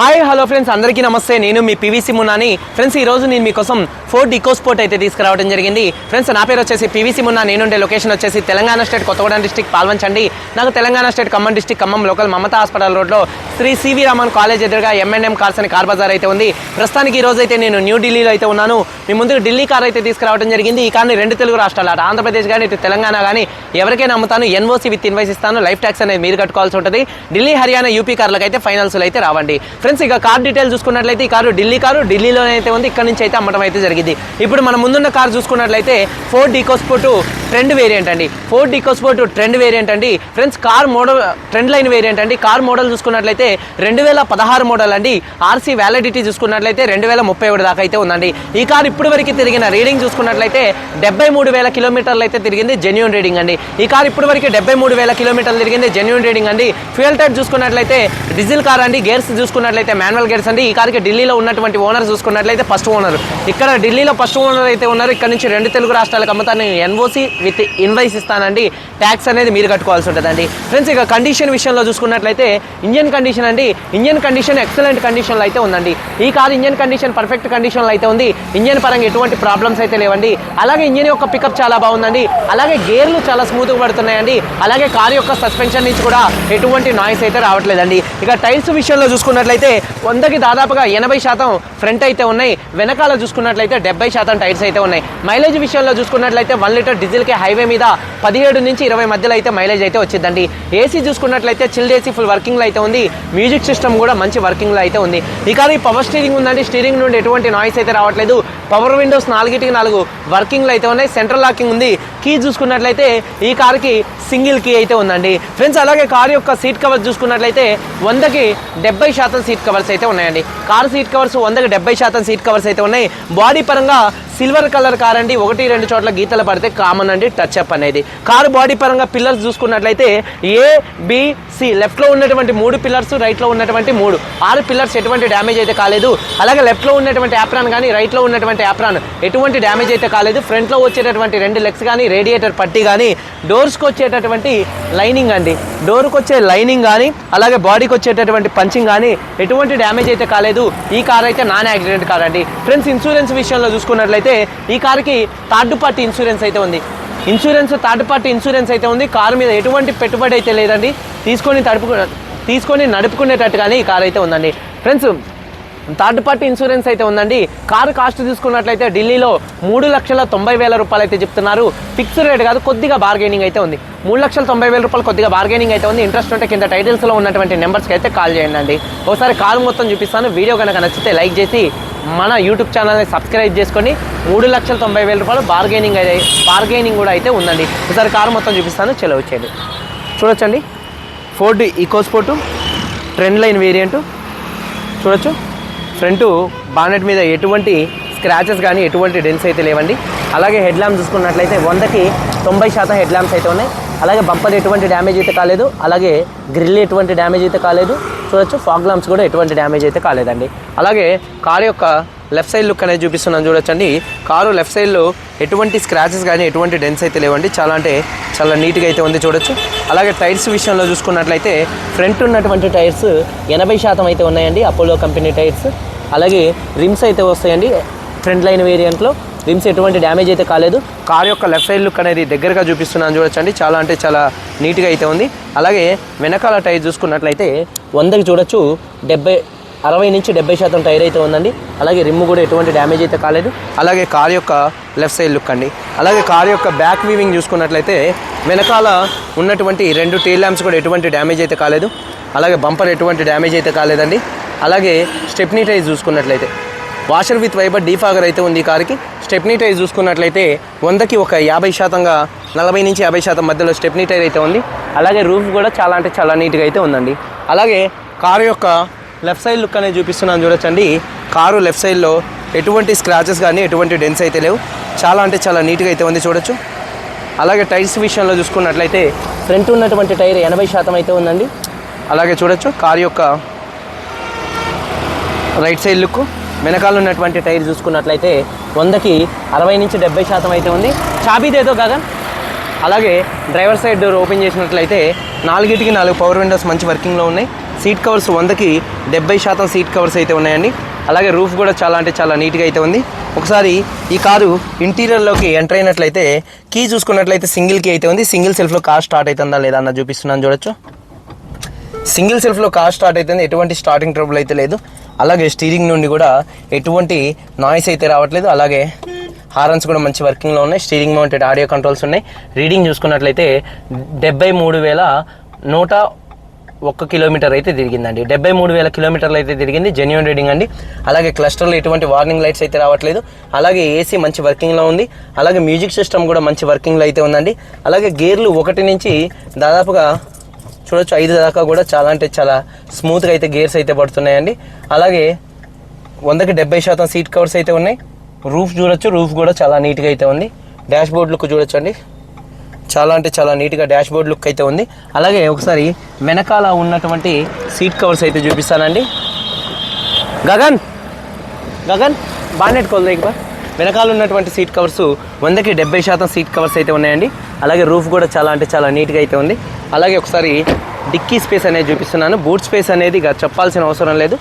Hi hello friends అందరికీ నమస్తే. నేను మీ పివిసి మున్నాని ఫ్రెండ్స్ ఈ రోజు నేను మీకోసం ఫోర్డ్ ఈకో స్పోర్ట్ అయితే తీసుకురావడం జరిగింది. ఫ్రెండ్స్ నా పేరు వచ్చేసి పివిసి మున్నా నేనుండే లొకేషన్ వచ్చేసి తెలంగాణ స్టేట్ కొత్తగూడెం డిస్టిక్ పాల్వంచండి. నాకు Telangana state Khammam district Khammam local Mamata hospital రోడ్లో Shri C V Raman college ఎదురుగా ఎంఎన్ఎం కార్స్ అని కార్ బజార్ అయితే ఉంది. ప్రస్తుతానికి ఈ రోజు అయితే నేను న్యూఢిల్లీలో అయితే ఉన్నాను. మీ ముందుకు ఢిల్లీ కార్ అయితే తీసుకురావడం జరిగింది. ఈ కార్ని రెండు తెలుగు రాష్ట్రాలు అటు. ఆంధ్రప్రదేశ్ కానీ ఇటు తెలంగాణ కానీ ఎవరికైనా అమ్ముతాను. ఎన్ఓసి విత్ ఇన్వైస్ ఇస్తాను. లైఫ్ ట్యాక్స్ అనేది మీరు కట్టుకోవాల్సి ఉంటుంది. ఢిల్లీ హర్యానా యూపీ కార్లకు అయితే ఫైనల్స్లో అయితే రావండి. ఫ్రెండ్స్ ఇక కార్ డీటెయిల్ చూసుకున్నట్లయితే ఈ కారు ఢిల్లీ కారు. ఢిల్లీలోనే అయితే ఉంది. ఇక్కడ నుంచి అయితే అమ్మటం అయితే జరిగింది. ఇప్పుడు మన ముందున్న కార్ చూసుకున్నట్లయితే ఫోర్ ఈకోస్పోర్ట్ ట్రెండ్ వేరియంట్ అండి. ఫోర్ డీకోస్పోర్ట్ ట్రెండ్ వేరియంట్ అండి. Friends car model trend line variant అండి. కార్ మోడల్ చూసుకున్నట్లయితే రెండు వేల పదహారు మోడల్ అండి. ఆర్సీ వ్యాలిడిటీ చూసుకున్నట్లయితే రెండు వేల ముప్పై ఒకటి దాకా అయితే ఉందండి. ఈ కార్ ఇప్పటి వరకు తిరిగిన రీడింగ్ చూసుకున్నట్లయితే డెబ్బై మూడు వేల కిలోమీటర్లు అయితే తిరిగింది జెన్యున్ రీడింగ్ అండి. ఈ కార్ ఇప్పటి వరకు డెబ్బై మూడు వేల కిలోమీటర్లు తిరిగింది జెన్యున్ రీడింగ్ అండి. ఫ్యూయల్ టైప్ చూసుకున్నట్లయితే డీజిల్ కార్ అండి. గేర్స్ చూసుకున్నట్లయితే మాన్యువల్ గేర్స్ అండి. ఈ కార్కి ఢిల్లీలో ఉన్నటువంటి ఓనర్ చూసుకున్నట్లయితే ఫస్ట్ ఓనర్. ఇక్కడ ఢిల్లీలో ఫస్ట్ ఓనర్ అయితే ఉన్నారు. ఇక్కడ నుంచి రెండు తెలుగు రాష్ట్రాలకు అమ్ముతాను. ఎన్ఓసి విత్ ఇన్వైస్ ఇస్తానండి. ట్యాక్స్ అనేది మీరు కట్టుకోవాల్సి ఉంటుందండి. ఫ్రెండ్స్ ఇక కండిషన్ విషయంలో చూసుకున్నట్లయితే ఇంజన్ కండిషన్ అండి. ఇంజన్ కండిషన్ ఎక్సలెంట్ కండిషన్లో అయితే ఉందండి. ఈ కార్ ఇంజన్ కండిషన్ పర్ఫెక్ట్ కండిషన్లో అయితే ఉంది. ఇంజన్ పరంగా ఎటువంటి ప్రాబ్లమ్స్ అయితే లేవండి. అలాగే ఇంజన్ యొక్క పికప్ చాలా బాగుందండి. అలాగే గేర్లు చాలా స్మూత్గా పడుతున్నాయండి. అలాగే కార్ యొక్క సస్పెన్షన్ నుంచి కూడా ఎటువంటి నాయిస్ అయితే రావట్లేదండి. ఇక టైర్స్ విషయంలో చూసుకున్నట్లయితే వందకి దాదాపుగా ఎనభై శాతం ఫ్రంట్ అయితే ఉన్నాయి. వెనకాల చూసుకున్నట్లయితే డెబ్బై శాతం టైర్స్ అయితే ఉన్నాయి. మైలేజ్ విషయంలో చూసుకున్నట్లయితే వన్ లీటర్ డీజిల్కి హైవే మీద పదిహేడు నుంచి ఇరవై మధ్యలో అయితే మైలేజ్ అయితే వచ్చిందండి. ఏసీ చూసుకున్నట్లయితే చిల్డ్ ఏసీ ఫుల్ వర్కింగ్లో అయితే ఉంది. మ్యూజిక్ సిస్టమ్ కూడా మంచి వర్కింగ్లో అయితే ఉంది. ఇక ఈ పవర్ స్టీరింగ్ ఉందండి. స్టీరింగ్ నుండి ఎటువంటి నాయిస్ అయితే రావట్లేదు. పవర్ విండోస్ నాలుగిటికి నాలుగు వర్కింగ్లో అయితే ఉన్నాయి. సెంట్రల్ లాకింగ్ ఉంది. కీ చూసుకున్నట్లయితే ఈ కార్కి సింగిల్ కీ అయితే ఉందండి. ఫ్రెండ్స్ అలాగే కార్ యొక్క సీట్ కవర్స్ చూసుకున్నట్లయితే వందకి డెబ్బై శాతం సీట్ కవర్స్ అయితే ఉన్నాయండి. కార్ సీట్ కవర్స్ వందకి డెబ్బై శాతం సీట్ కవర్స్ అయితే ఉన్నాయి. బాడీ పరంగా సిల్వర్ కలర్ కార్ అండి. ఒకటి రెండు చోట్ల గీతలు పడితే కామన్ అండి టచ్ అప్ అనేది. కారు బాడీ పరంగా పిల్లర్స్ చూసుకున్నట్లయితే ఏ బిసి లెఫ్ట్లో ఉన్నటువంటి మూడు పిల్లర్స్ రైట్లో ఉన్నటువంటి మూడు. ఆరు పిల్లర్స్ ఎటువంటి డ్యామేజ్ అయితే కాలేదు. అలాగే లెఫ్ట్లో ఉన్నటువంటి యాప్రాన్ కానీ రైట్లో ఉన్నటువంటి యాప్రాన్ ఎటువంటి డ్యామేజ్ అయితే కాలేదు. ఫ్రంట్లో వచ్చేటటువంటి రెండు లెగ్స్ కానీ రేడియేటర్ పట్టి కానీ డోర్స్కి వచ్చేటటువంటి లైనింగ్ అండి. డోర్కి వచ్చే లైనింగ్ కానీ అలాగే బాడీకి వచ్చేటటువంటి పంచింగ్ కానీ ఎటువంటి డ్యామేజ్ అయితే కాలేదు. ఈ కార్ అయితే నాన్ యాక్సిడెంట్ కార్ అండి. ఫ్రెండ్స్ ఇన్సూరెన్స్ విషయంలో చూసుకున్నట్లయితే ఈ కారుకి థర్డ్ పార్టీ ఇన్సూరెన్స్ అయితే ఉంది. ఇన్సూరెన్స్ థర్డ్ పార్టీ ఇన్సూరెన్స్ అయితే ఉంది. కారు మీద ఎటువంటి పెట్టుబడి అయితే లేదండి. తీసుకొని తడుపు తీసుకొని నడుపుకునేటట్టుగానే ఈ కారు అయితే ఉందండి. ఫ్రెండ్స్ థర్డ్ పార్టీ ఇన్సూరెన్స్ అయితే ఉందండి. కారు కాస్ట్ తీసుకున్నట్లయితే ఢిల్లీలో మూడు లక్షల తొంభై వేల రూపాయలు అయితే చెప్తున్నారు. ఫిక్స్డ్ రేట్ కాదు కొద్దిగా బార్గెనింగ్ అయితే ఉంది. మూడు లక్షల తొంభై వేల రూపాయలు కొద్దిగా బార్గెనింగ్ అయితే ఉంది. ఇంట్రెస్ట్ ఉంటే కింద టైటిల్స్లో ఉన్నటువంటి నెంబర్స్కి అయితే కాల్ చేయండి అండి ఒకసారి కారు మొత్తం చూపిస్తాను. వీడియో కనుక నచ్చితే లైక్ చేసి మన యూట్యూబ్ ఛానల్ని సబ్స్క్రైబ్ చేసుకొని మూడు లక్షల తొంభై వేల రూపాయలు బార్గెనింగ్ అయితే బార్గెనింగ్ కూడా అయితే ఉందండి. ఒకసారి కారు మొత్తం చూపిస్తాను. చెలో వచ్చేది చూడొచ్చండి? Ford EcoSport trend line variant. చూడొచ్చు? ఫ్రంట్ బానెట్ మీద ఎటువంటి స్క్రాచెస్ కానీ ఎటువంటి డెన్స్ అయితే లేవండి. అలాగే హెడ్ ల్యాంప్ చూసుకున్నట్లయితే వందకి తొంభై శాతం హెడ్ ల్యాంప్స్ అయితే ఉన్నాయి. అలాగే బంపర్ ఎటువంటి డ్యామేజ్ అయితే కాలేదు. అలాగే గ్రిల్ ఎటువంటి డ్యామేజ్ అయితే కాలేదు. చూడొచ్చు ఫాగ్ ల్యాంప్స్ కూడా ఎటువంటి డ్యామేజ్ అయితే కాలేదండి. అలాగే కారు యొక్క లెఫ్ట్ సైడ్ లుక్ అనేది చూపిస్తున్నాను చూడొచ్చండి. కారు లెఫ్ట్ సైడ్లో ఎటువంటి స్క్రాచెస్ కానీ ఎటువంటి డెన్స్ అయితే లేవండి. చాలా అంటే చాలా నీట్గా అయితే ఉంది చూడొచ్చు. అలాగే టైర్స్ విషయంలో చూసుకున్నట్లయితే ఫ్రంట్ ఉన్నటువంటి టైర్స్ ఎనభై శాతం అయితే ఉన్నాయండి అపోలో కంపెనీ టైర్స్ అలాగే రిమ్స్ అయితే వస్తాయండి. ఫ్రంట్ లైన్ వేరియంట్లో రిమ్స్ ఎటువంటి డ్యామేజ్ అయితే కాలేదు. కార్ యొక్క లెఫ్ట్ సైడ్ లుక్ అనేది దగ్గరగా చూపిస్తున్నాను చూడొచ్చండి. చాలా అంటే చాలా నీట్గా అయితే ఉంది. అలాగే వెనకాల టైర్ చూసుకున్నట్లయితే వందకి చూడొచ్చు. డెబ్బై అరవై నుంచి డెబ్బై శాతం టైర్ అయితే ఉందండి. అలాగే రిమ్ కూడా ఎటువంటి డ్యామేజ్ అయితే కాలేదు. అలాగే కార్ యొక్క లెఫ్ట్ సైడ్ లుక్ అండి. అలాగే కార్ యొక్క బ్యాక్ వీవింగ్ చూసుకున్నట్లయితే వెనకాల ఉన్నటువంటి రెండు టైల్ ల్యాంప్స్ కూడా ఎటువంటి డ్యామేజ్ అయితే కాలేదు. అలాగే బంపర్ ఎటువంటి డ్యామేజ్ అయితే కాలేదండి. అలాగే స్టెప్నీ టైర్ చూసుకున్నట్లయితే వాషర్ విత్ వైబర్ డీఫాగర్ అయితే ఉంది ఈ కార్కి. స్టెప్నీ టైర్ చూసుకున్నట్లయితే వందకి ఒక యాభై శాతంగా నలభై నుంచి యాభై శాతం మధ్యలో స్టెప్నీ టైర్ అయితే ఉంది. అలాగే రూఫ్ కూడా చాలా అంటే చాలా నీట్గా అయితే ఉందండి. అలాగే కారు యొక్క లెఫ్ట్ సైడ్ లుక్ అనేది చూపిస్తున్నాను చూడొచ్చండి. కారు లెఫ్ట్ సైడ్లో ఎటువంటి స్క్రాచెస్ కానీ ఎటువంటి డెన్స్ అయితే లేవు. చాలా అంటే చాలా నీట్గా అయితే ఉంది చూడొచ్చు. అలాగే టైర్స్ విషయంలో చూసుకున్నట్లయితే ఫ్రంట్ ఉన్నటువంటి టైర్ ఎనభై శాతం అయితే ఉందండి. అలాగే చూడొచ్చు కారు యొక్క రైట్ సైడ్ లుక్. వెనకాల ఉన్నటువంటి టైర్ చూసుకున్నట్లయితే వందకి అరవై నుంచి డెబ్బై శాతం అయితే ఉంది. చాబీదేదో గగన్. అలాగే డ్రైవర్ సైడ్ డోర్ ఓపెన్ చేసినట్లయితే నాలుగిటికి నాలుగు పవర్ విండోస్ మంచి వర్కింగ్లో ఉన్నాయి. సీట్ కవర్స్ వందకి డెబ్బై శాతం సీట్ కవర్స్ అయితే ఉన్నాయండి. అలాగే రూఫ్ కూడా చాలా అంటే చాలా నీట్గా అయితే ఉంది. ఒకసారి ఈ కారు ఇంటీరియర్లోకి ఎంటర్ అయినట్లయితే కీ చూసుకున్నట్లయితే సింగిల్ కీ అయితే ఉంది. సింగిల్ సెల్ఫ్లో కార్ స్టార్ట్ అవుతుందా లేదా అన్న చూపిస్తున్నాను చూడొచ్చు. సింగిల్ సెల్ఫ్లో కార్ స్టార్ట్ అవుతుంది. ఎటువంటి స్టార్టింగ్ ట్రబుల్ అయితే లేదు. అలాగే స్టీరింగ్ నుండి కూడా ఎటువంటి నాయిస్ అయితే రావట్లేదు. అలాగే హారన్స్ కూడా మంచి వర్కింగ్లో ఉన్నాయి. స్టీరింగ్ మౌంటెడ్ ఆడియో కంట్రోల్స్ ఉన్నాయి. రీడింగ్ చూసుకున్నట్లయితే డెబ్బై మూడు వేల నూట ఒక్క కిలోమీటర్ అయితే తిరిగిందండి. డెబ్బై మూడు వేల కిలోమీటర్లు అయితే తిరిగింది. జెన్యున్ రీడింగ్ అండి. అలాగే క్లస్టర్లో ఎటువంటి వార్నింగ్ లైట్స్ అయితే రావట్లేదు. అలాగే ఏసీ మంచి వర్కింగ్లో ఉంది. అలాగే మ్యూజిక్ సిస్టమ్ కూడా మంచి వర్కింగ్లో అయితే ఉందండి. అలాగే గేర్లు ఒకటి నుంచి దాదాపుగా చూడొచ్చు ఐదు దాకా కూడా చాలా అంటే చాలా స్మూత్గా అయితే గేర్స్ అయితే పడుతున్నాయండి. అలాగే వందకి డెబ్బై శాతం సీట్ కవర్స్ అయితే ఉన్నాయి. రూఫ్ చూడొచ్చు రూఫ్ కూడా చాలా నీట్గా అయితే ఉంది. డాష్ బోర్డ్లకు చూడొచ్చు అండి చాలా అంటే చాలా నీట్గా డాష్ బోర్డ్ లుక్ అయితే ఉంది. అలాగే ఒకసారి వెనకాల ఉన్నటువంటి సీట్ కవర్స్ అయితే చూపిస్తానండి. గగన్! గగన్! బానెట్ కొలదా ఇక వెనకాల ఉన్నటువంటి సీట్ కవర్స్ వందకి డెబ్బై శాతం సీట్ కవర్స్ అయితే ఉన్నాయండి. అలాగే రూఫ్ కూడా చాలా అంటే చాలా నీట్గా అయితే ఉంది. అలాగే ఒకసారి డిక్కీ స్పేస్ అనేది చూపిస్తున్నాను. బూట్ స్పేస్ అనేది ఇక చెప్పాల్సిన అవసరం లేదు.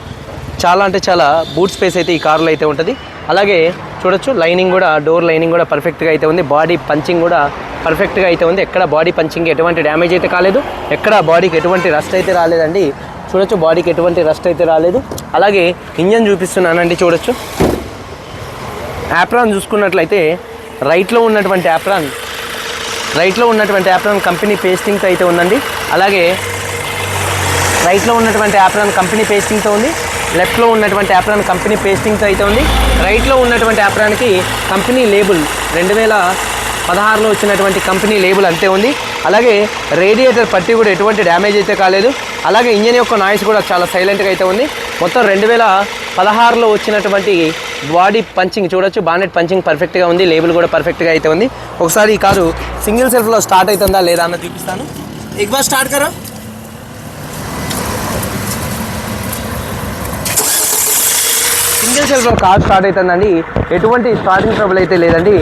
చాలా అంటే చాలా బూట్ స్పేస్ అయితే ఈ కారులో అయితే ఉంటుంది. అలాగే చూడొచ్చు లైనింగ్ కూడా డోర్ లైనింగ్ కూడా పర్ఫెక్ట్గా అయితే ఉంది. బాడీ పంచింగ్ కూడా పర్ఫెక్ట్గా అయితే ఉంది. ఎక్కడ బాడీ పంచింగ్ ఎటువంటి డ్యామేజ్ అయితే కాలేదు. ఎక్కడ బాడీకి ఎటువంటి రస్ట్ అయితే రాలేదండి. చూడొచ్చు బాడీకి ఎటువంటి రస్ట్ అయితే రాలేదు. అలాగే ఇంజన్ చూపిస్తున్నానండి చూడొచ్చు. యాప్రాన్ చూసుకున్నట్లయితే రైట్లో ఉన్నటువంటి యాప్రాన్ రైట్లో ఉన్నటువంటి యాప్రాన్ కంపెనీ పేస్టింగ్తో అయితే ఉందండి. అలాగే రైట్లో ఉన్నటువంటి యాప్రాన్ కంపెనీ పేస్టింగ్తో ఉంది. లెఫ్ట్లో ఉన్నటువంటి యాప్రాన్ కంపెనీ పేస్టింగ్తో అయితే ఉంది. రైట్లో ఉన్నటువంటి యాప్రాన్కి కంపెనీ లేబుల్ రెండు వేల పదహారులో వచ్చినటువంటి కంపెనీ లేబుల్ అంతే ఉంది. అలాగే రేడియేటర్ పట్టి కూడా ఎటువంటి డ్యామేజ్ అయితే కాలేదు. అలాగే ఇంజన్ యొక్క నాయిస్ కూడా చాలా సైలెంట్గా అయితే ఉంది. మొత్తం రెండు వేల పదహారులో వచ్చినటువంటి బాడీ పంచింగ్ చూడొచ్చు. బానెట్ పంచింగ్ పర్ఫెక్ట్గా ఉంది. లేబుల్ కూడా పర్ఫెక్ట్గా అయితే ఉంది. ఒకసారి ఈ కారు సింగిల్ సెల్ఫ్లో స్టార్ట్ అవుతుందా లేదా అన్నది చూపిస్తాను. ఎగ్ బార్ స్టార్ట్ కరో. సింగిల్ సెల్ఫ్లో కార్ స్టార్ట్ అవుతుందండి ఎటువంటి స్టార్టింగ్ ట్రబుల్ అయితే లేదండి.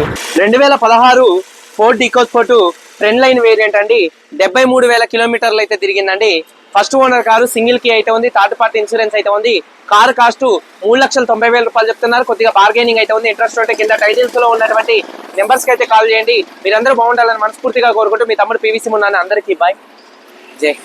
రెండు వేల పదహారు Ford EcoSport trend line variant అండి. డెబ్బై మూడు వేల కిలోమీటర్లు అయితే తిరిగిందండి. ఫస్ట్ ఓనర్ కారు సింగిల్కి అయితే ఉంది. థర్డ్ పార్టీ ఇన్సూరెన్స్ అయితే ఉంది. కారు కాస్ట్ మూడు లక్షల తొంభై వేల రూపాయలు చెప్తున్నారు. కొద్దిగా బార్గెనింగ్ అయితే ఉంది. ఇంట్రెస్ట్ ఉంటే కింద టైటిల్స్లో ఉన్నటువంటి నెంబర్స్కి అయితే కాల్ చేయండి. మీరందరూ బాగుండాలని మనస్ఫూర్తిగా కోరుకుంటూ మీ తమ్ముడు పీవీసీ ఉన్నాను. అందరికీ బాయ్ జై